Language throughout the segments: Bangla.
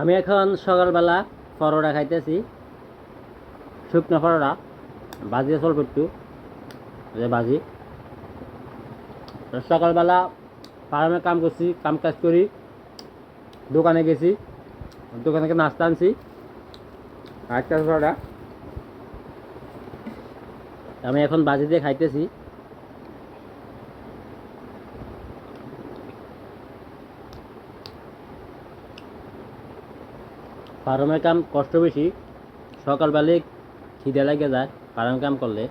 আমি এখন সকালবেলা পরোটা খাইতেছি। শুকনো পরোটা বাজি চলবে একটু যে বাজি সকালবেলা ফার্মে কাম করছি, কাম কাজ করি, দোকানে গেছি, দোকান থেকে নাস্তা আনছি আরেকটা পরোটা। আমি এখন বাজি দিয়ে খাইতেছি। ফার্মের কাম কষ্ট বেশি, সকালবেলায় খিদে লাগে যায় ফার্ম কাম করলে।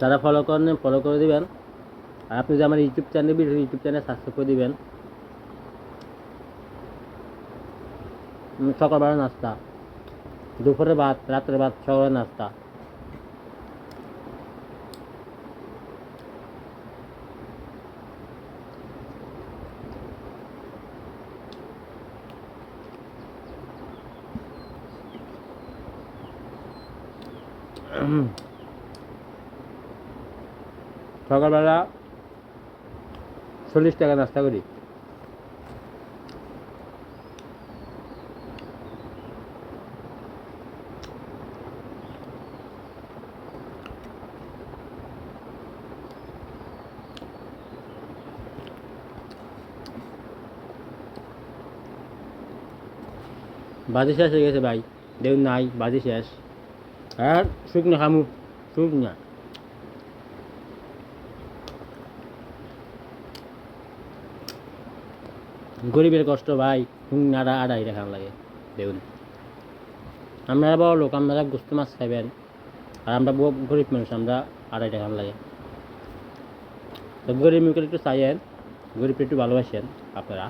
যারা ফলো করেন ফলো করে দিবেন। আর আপনি যদি আমার YouTube channel YouTube channel subscribe করে দিবেন। সকালবেলা নাস্তা দুপুরে ভাত রাত্রে ভাত সকালে নাস্তা। সকালবেলা চল্লিশ টাকা নাস্তা করি। বাজি শেষ হয়ে গেছে ভাই। দেখুন নাই, বাজি শেষ। আর শুকনো খামু শুকনা গরিবের কষ্ট ভাই শুকনাটা আড়াই দেখান লাগে দেখুন আপনারা বড় লোক আপনারা গোস্ত মাছ খাইবেন, আর আমরা গরিব মানুষ, আমরা আড়াই দেখান লাগে। তো গরিব মুখে একটু চাইয়েন গরিবকে একটু ভালোবাসেন আপনারা।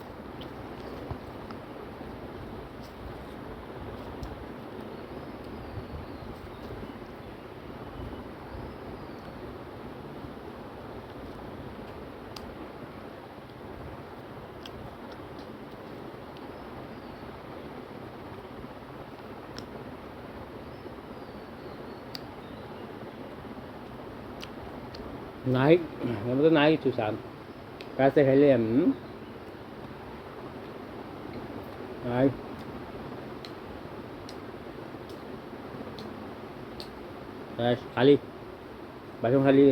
নাই নাই কিছু সান কাছে খাইলে এম নাই খালি বাসন খালি